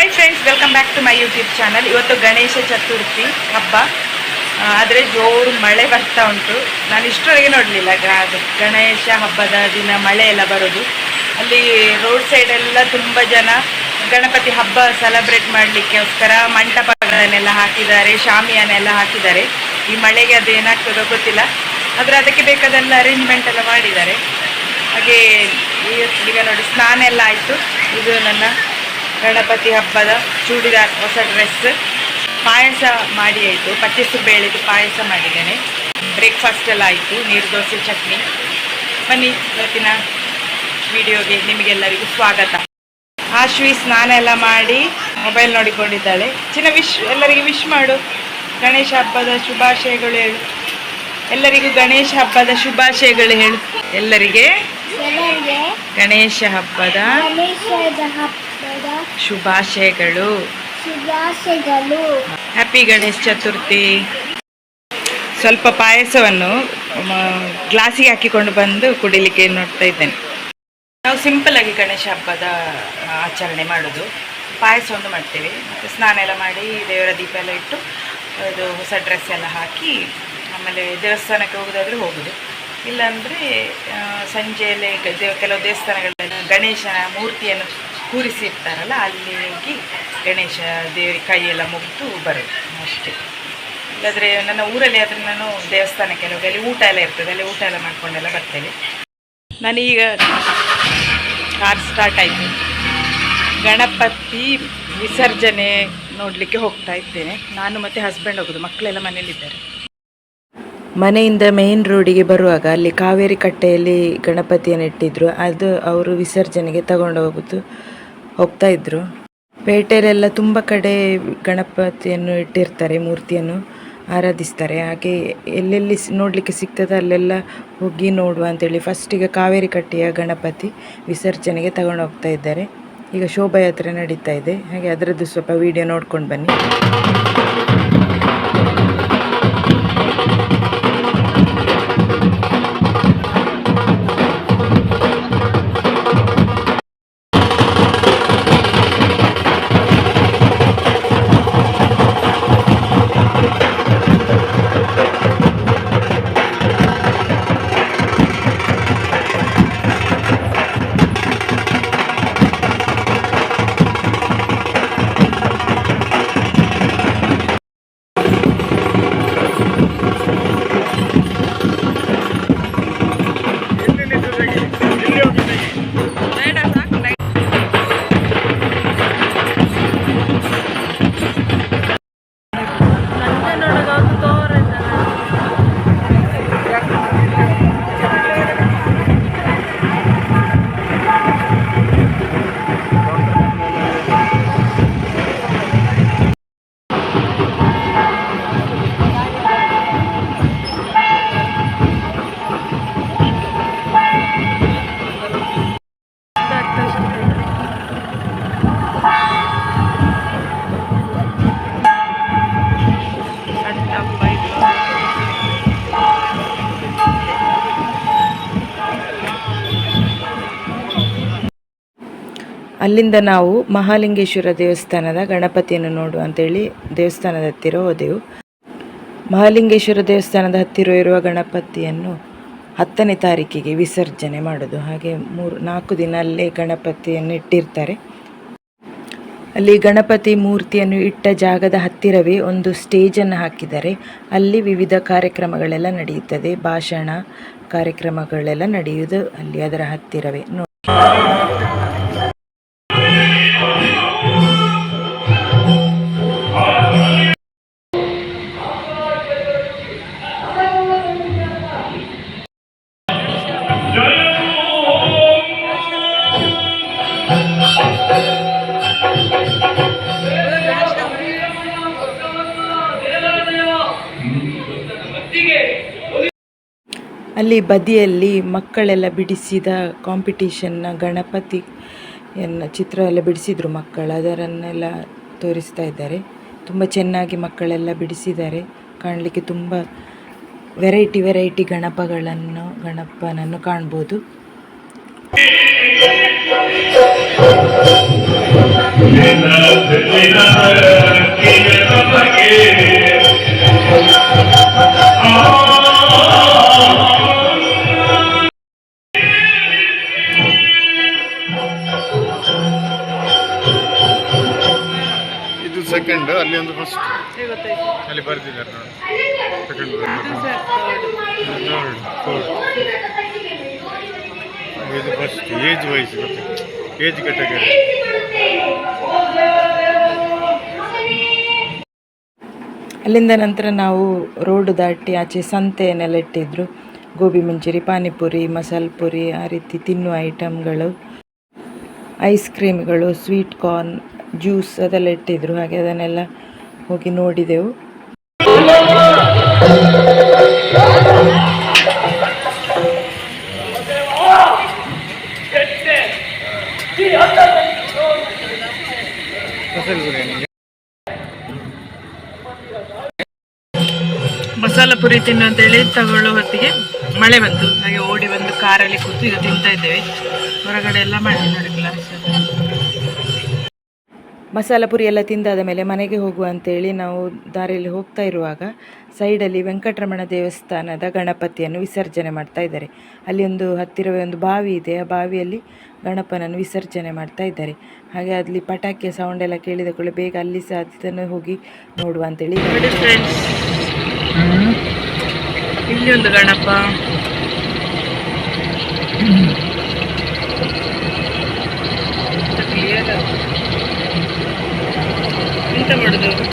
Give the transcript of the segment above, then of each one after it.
Hi friends welcome back to my YouTube channel ಇವತ್ತು ಗಣೇಶ ಚತುರ್ಥಿ ಹಬ್ಬ. ಆದರೆ ಜೋರು ಮಳೆ ಬರ್ತಾ ಉಂಟು. ನಾನು ಇಷ್ಟರವರೆಗೆ ನೋಡಲಿಲ್ಲ. ಗಣೇಶ ಹಬ್ಬದ ದಿನ ಮಳೆ ಎಲ್ಲ ಬರೋದು. ಅಲ್ಲಿ ರೋಡ್ ಸೈಡೆಲ್ಲ ತುಂಬ ಜನ ಗಣಪತಿ ಹಬ್ಬ ಸೆಲೆಬ್ರೇಟ್ ಮಾಡಲಿಕ್ಕೋಸ್ಕರ ಮಂಟಪಗಳನ್ನೆಲ್ಲ ಹಾಕಿದ್ದಾರೆ, ಶಾಮಿಯಾನೆಲ್ಲ ಹಾಕಿದ್ದಾರೆ. ಈ ಮಳೆಗೆ ಅದು ಏನಾಗ್ತದೋ ಗೊತ್ತಿಲ್ಲ. ಆದರೆ ಅದಕ್ಕೆ ಬೇಕಾದೆಲ್ಲ ಅರೇಂಜ್ಮೆಂಟ್ ಎಲ್ಲ ಮಾಡಿದ್ದಾರೆ. ಹಾಗೆ ಈಗ ನೋಡಿ, ಸ್ನಾನ ಎಲ್ಲ ಆಯಿತು. ಇದು ನನ್ನ ಗಣಪತಿ ಹಬ್ಬದ ಚೂಡಿದಾರ್ ಹೊಸ ಡ್ರೆಸ್. ಪಾಯಸ ಮಾಡಿ ಆಯಿತು. ಪಚ್ಚಿಸು ಬೇಳೆದು ಪಾಯಸ ಮಾಡಿದ್ದೇನೆ. ಬ್ರೇಕ್ಫಾಸ್ಟೆಲ್ಲ ಆಯಿತು. ನೀರು ದೋಸೆ ಚಟ್ನಿ. ಬನ್ನಿ ಇವತ್ತಿನ ವಿಡಿಯೋಗೆ ನಿಮಗೆಲ್ಲರಿಗೂ ಸ್ವಾಗತ. ಆಶ್ವಿ ಸ್ನಾನ ಎಲ್ಲ ಮಾಡಿ ಮೊಬೈಲ್ ನೋಡಿಕೊಂಡಿದ್ದಾಳೆ. ಚಿನ್ನ ವಿಶ್ ಎಲ್ಲರಿಗೂ ವಿಶ್ ಮಾಡು. ಗಣೇಶ ಹಬ್ಬದ ಶುಭಾಶಯಗಳು ಹೇಳು. ಎಲ್ಲರಿಗೂ ಗಣೇಶ ಹಬ್ಬದ ಶುಭಾಶಯಗಳು ಹೇಳು. ಎಲ್ಲರಿಗೆ ಗಣೇಶ ಹಬ್ಬದ ಶುಭಾಶಯಗಳು. ಶುಭಾಶಯಗಳು. ಹ್ಯಾಪಿ ಗಣೇಶ್ ಚತುರ್ಥಿ ಸ್ವಲ್ಪ ಪಾಯಸವನ್ನು ಗ್ಲಾಸಿಗೆ ಹಾಕಿಕೊಂಡು ಬಂದು ಕುಡಿಲಿಕ್ಕೆ ನೋಡ್ತಾ ಇದ್ದೇನೆ. ನಾವು ಸಿಂಪಲ್ ಆಗಿ ಗಣೇಶ ಹಬ್ಬದ ಆಚರಣೆ ಮಾಡೋದು. ಪಾಯಸವನ್ನು ಮಾಡ್ತೇವೆ. ಮತ್ತು ಸ್ನಾನ ಎಲ್ಲ ಮಾಡಿ ದೇವರ ದೀಪ ಎಲ್ಲ ಇಟ್ಟು ಅದು ಹೊಸ ಡ್ರೆಸ್ ಎಲ್ಲ ಹಾಕಿ ಆಮೇಲೆ ದೇವಸ್ಥಾನಕ್ಕೆ ಹೋಗೋದಾದ್ರೆ ಹೋಗೋದು. ಇಲ್ಲಾಂದರೆ ಸಂಜೆಯಲ್ಲೇ ಕೆಲವು ದೇವಸ್ಥಾನಗಳಲ್ಲಿ ಗಣೇಶನ ಮೂರ್ತಿಯನ್ನು ಕೂರಿಸಿ ಇರ್ತಾರಲ್ಲ ಅಲ್ಲಿ ಹೋಗಿ ಗಣೇಶ ದೇವಿ ಕೈಯೆಲ್ಲ ಮುಗಿದು ಬರೋದು ಅಷ್ಟೇ. ಇಲ್ಲಾದರೆ ನನ್ನ ಊರಲ್ಲಿ ಆದರೆ ನಾನು ದೇವಸ್ಥಾನಕ್ಕೆ ಹೋಗಿ, ಅಲ್ಲಿ ಊಟ ಎಲ್ಲ ಇರ್ತದೆ, ಅಲ್ಲಿ ಊಟ ಎಲ್ಲ ಮಾಡ್ಕೊಂಡೆಲ್ಲ ಬರ್ತೇನೆ. ನಾನೀಗ ಕಾರ್ ಸ್ಟಾರ್ಟ್ ಆಯಿತು. ಗಣಪತಿ ವಿಸರ್ಜನೆ ನೋಡಲಿಕ್ಕೆ ಹೋಗ್ತಾ ಇದ್ದೇನೆ. ನಾನು ಮತ್ತು ಹಸ್ಬೆಂಡ್ ಹೋಗೋದು, ಮಕ್ಕಳೆಲ್ಲ ಮನೇಲಿದ್ದಾರೆ ಮನೆಯಿಂದ ಮೇನ್ ರೋಡಿಗೆ ಬರುವಾಗ ಅಲ್ಲಿ ಕಾವೇರಿ ಕಟ್ಟೆಯಲ್ಲಿ ಗಣಪತಿಯನ್ನು ಇಟ್ಟಿದ್ರು. ಅದು ಅವರು ವಿಸರ್ಜನೆಗೆ ತಗೊಂಡು ಹೋಗುದು. ಹೋಗ್ತಾ ಇದ್ರು. ಪೇಟೆಯಲ್ಲೆಲ್ಲ ತುಂಬ ಕಡೆ ಗಣಪತಿಯನ್ನು ಇಟ್ಟಿರ್ತಾರೆ, ಮೂರ್ತಿಯನ್ನು ಆರಾಧಿಸ್ತಾರೆ. ಹಾಗೆ ಎಲ್ಲೆಲ್ಲಿ ನೋಡಲಿಕ್ಕೆ ಸಿಗ್ತದೆ ಅಲ್ಲೆಲ್ಲ ಹೋಗಿ ನೋಡುವ ಅಂತೇಳಿ ಫಸ್ಟಿಗೆ ಕಾವೇರಿ ಕಟ್ಟೆಯ ಗಣಪತಿ ವಿಸರ್ಜನೆಗೆ ತಗೊಂಡು ಹೋಗ್ತಾ ಇದ್ದಾರೆ. ಈಗ ಶೋಭಾಯಾತ್ರೆ ನಡೀತಾ ಇದೆ. ಹಾಗೆ ಅದರದ್ದು ಸ್ವಲ್ಪ ವಿಡಿಯೋ ನೋಡ್ಕೊಂಡು ಬನ್ನಿ. ಅಲ್ಲಿಂದ ನಾವು ಮಹಾಲಿಂಗೇಶ್ವರ ದೇವಸ್ಥಾನದ ಗಣಪತಿಯನ್ನು ನೋಡುವ ಅಂತೇಳಿ ದೇವಸ್ಥಾನದ ಹತ್ತಿರ ಹೋದೆವು. ಮಹಾಲಿಂಗೇಶ್ವರ ದೇವಸ್ಥಾನದ ಹತ್ತಿರ ಇರುವ ಗಣಪತಿಯನ್ನು ಹತ್ತನೇ ತಾರೀಕಿಗೆ ವಿಸರ್ಜನೆ ಮಾಡೋದು. ಹಾಗೆ ಮೂರು, ನಾಲ್ಕು ದಿನ ಅಲ್ಲೇ ಗಣಪತಿಯನ್ನು ಇಟ್ಟಿರ್ತಾರೆ. ಅಲ್ಲಿ ಗಣಪತಿ ಮೂರ್ತಿಯನ್ನು ಇಟ್ಟ ಜಾಗದ ಹತ್ತಿರವೇ ಒಂದು ಸ್ಟೇಜನ್ನು ಹಾಕಿದ್ದಾರೆ. ಅಲ್ಲಿ ವಿವಿಧ ಕಾರ್ಯಕ್ರಮಗಳೆಲ್ಲ ನಡೆಯುತ್ತದೆ. ಭಾಷಣ ಕಾರ್ಯಕ್ರಮಗಳೆಲ್ಲ ನಡೆಯುವುದು ಅಲ್ಲಿ ಅದರ ಹತ್ತಿರವೇ. ನೋ ಅಲ್ಲಿ ಬದಿಯಲ್ಲಿ ಮಕ್ಕಳೆಲ್ಲ ಬಿಡಿಸಿದ ಕಾಂಪಿಟೀಷನ್ ಗಣಪತಿ ಎನ್ನ ಚಿತ್ರ ಎಲ್ಲ ಬಿಡಿಸಿದ್ರು ಮಕ್ಕಳು. ಅದರನ್ನೆಲ್ಲ ತೋರಿಸ್ತಾ ಇದ್ದಾರೆ. ತುಂಬ ಚೆನ್ನಾಗಿ ಮಕ್ಕಳೆಲ್ಲ ಬಿಡಿಸಿದ್ದಾರೆ. ಕಾಣಲಿಕ್ಕೆ ತುಂಬ ವೆರೈಟಿ ವೆರೈಟಿ ಗಣಪಗಳನ್ನು, ಗಣಪನನ್ನು ಕಾಣ್ಬೋದು. ಸೆಕೆಂಡ್ ಅಲ್ಲಿ ಒಂದು ಫಸ್ಟ್ ಅಲ್ಲಿ ಬರ್ತಿದ್ದಾರೆ ನೋಡಿ. ಸೆಕೆಂಡ್ ಇದು first age wise age category ಅಲ್ಲಿಂದ ನಂತರ ನಾವು ರೋಡ್ ದಾಟಿ ಆಚೆ ಸಂತೆಯನ್ನೆಲ್ಲ ಇಟ್ಟಿದ್ರು ಗೋಬಿ ಮಂಚೂರಿ ಪಾನಿಪುರಿ ಮಸಾಲ ಪುರಿ ಆ ರೀತಿ ತಿನ್ನುವ ಐಟಮ್ಗಳು ಐಸ್ ಕ್ರೀಮ್ಗಳು ಸ್ವೀಟ್ ಕಾರ್ನ್ ಜ್ಯೂಸ್ ಅದೆಲ್ಲ ಇಟ್ಟಿದ್ರು, ಹಾಗೆ ಅದನ್ನೆಲ್ಲ ಹೋಗಿ ನೋಡಿದೆವು. ಮಸಾಲ ಪುರಿ ತಿನ್ನು ಅಂತೇಳಿ ತಗೊಳ್ಳೋ ಹೊತ್ತಿಗೆ ಮಳೆ ಬಂತು. ಹಾಗೆ ಓಡಿ ಬಂದು ಕಾರಲ್ಲಿ ಕೂತು ಈಗ ತಿಂತಾ ಇದ್ದೇವೆ. ಹೊರಗಡೆ ಎಲ್ಲ ಮಾಡಿದ್ದಾರೆ ಗ್ಲಾಸ್ ಮಸಾಲ ಪುರಿ ಎಲ್ಲ ತಿಂದಾದ ಮೇಲೆ ಮನೆಗೆ ಹೋಗುವ ಅಂತೇಳಿ ನಾವು ದಾರಿಯಲ್ಲಿ ಹೋಗ್ತಾ ಇರುವಾಗ ಸೈಡಲ್ಲಿ ವೆಂಕಟರಮಣ ದೇವಸ್ಥಾನದ ಗಣಪತಿಯನ್ನು ವಿಸರ್ಜನೆ ಮಾಡ್ತಾ ಇದ್ದಾರೆ. ಅಲ್ಲಿ ಒಂದು ಹತ್ತಿರವೇ ಒಂದು ಬಾವಿ ಇದೆ. ಆ ಬಾವಿಯಲ್ಲಿ ಗಣಪನನ್ನು ವಿಸರ್ಜನೆ ಮಾಡ್ತಾ ಇದ್ದಾರೆ. ಹಾಗೆ ಅಲ್ಲಿ ಪಟಾಕಿಯ ಸೌಂಡ್ ಎಲ್ಲ ಕೇಳಿದ ಕೂಡಲೇ ಬೇಗ ಅಲ್ಲಿ ಸಹ ಅದನ್ನು ಹೋಗಿ ನೋಡುವ ಅಂತೇಳಿ ಇಲ್ಲಿ ಒಂದು ಗಣಪ. ಎಂತ ಮಾಡುದು.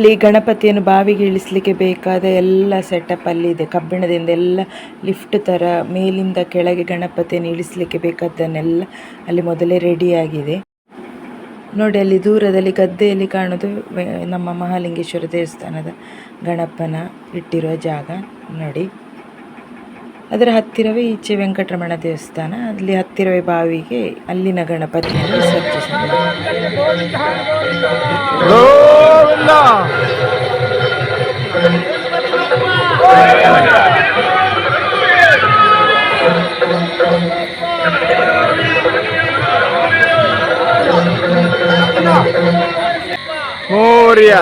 ಅಲ್ಲಿ ಗಣಪತಿಯನ್ನು ಬಾವಿಗೆ ಇಳಿಸ್ಲಿಕ್ಕೆ ಬೇಕಾದ ಎಲ್ಲ ಸೆಟಪ್ ಅಲ್ಲಿ ಇದೆ. ಕಬ್ಬಿಣದಿಂದ ಎಲ್ಲ ಲಿಫ್ಟ್ ಥರ ಮೇಲಿಂದ ಕೆಳಗೆ ಗಣಪತಿಯನ್ನು ಇಳಿಸ್ಲಿಕ್ಕೆ ಬೇಕಾದ್ದನ್ನೆಲ್ಲ ಅಲ್ಲಿ ಮೊದಲೇ ರೆಡಿಯಾಗಿದೆ ನೋಡಿ, ಅಲ್ಲಿ ದೂರದಲ್ಲಿ ಗದ್ದೆಯಲ್ಲಿ ಕಾಣೋದು ನಮ್ಮ ಮಹಾಲಿಂಗೇಶ್ವರ ದೇವಸ್ಥಾನದ ಗಣಪನ ಇಟ್ಟಿರುವ ಜಾಗ. ನೋಡಿ. ಅದರ ಹತ್ತಿರವೇ ಈಚೆ ವೆಂಕಟರಮಣ ದೇವಸ್ಥಾನ ಅಲ್ಲಿ ಹತ್ತಿರವೇ ಬಾವಿಗೆ ಅಲ್ಲಿನ ಗಣಪತಿಯನ್ನು ವಿಸರ್ಜಿಸಲಾಗಿದೆ ಮೋರ್ಯ!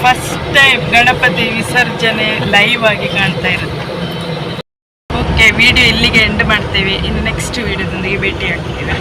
ಫಸ್ಟ್ ಟೈಮ್ ಗಣಪತಿ ವಿಸರ್ಜನೆ ಲೈವ್ ಆಗಿ ಕಾಣ್ತಾ ಇರುತ್ತೆ. ಓಕೆ ವಿಡಿಯೋ ಇಲ್ಲಿಗೆ ಎಂಡ್ ಮಾಡ್ತೇವೆ ಇನ್ನು ನೆಕ್ಸ್ಟ್ ವಿಡಿಯೋದೊಂದಿಗೆ ಭೇಟಿ ಆಗ್ತೇವೆ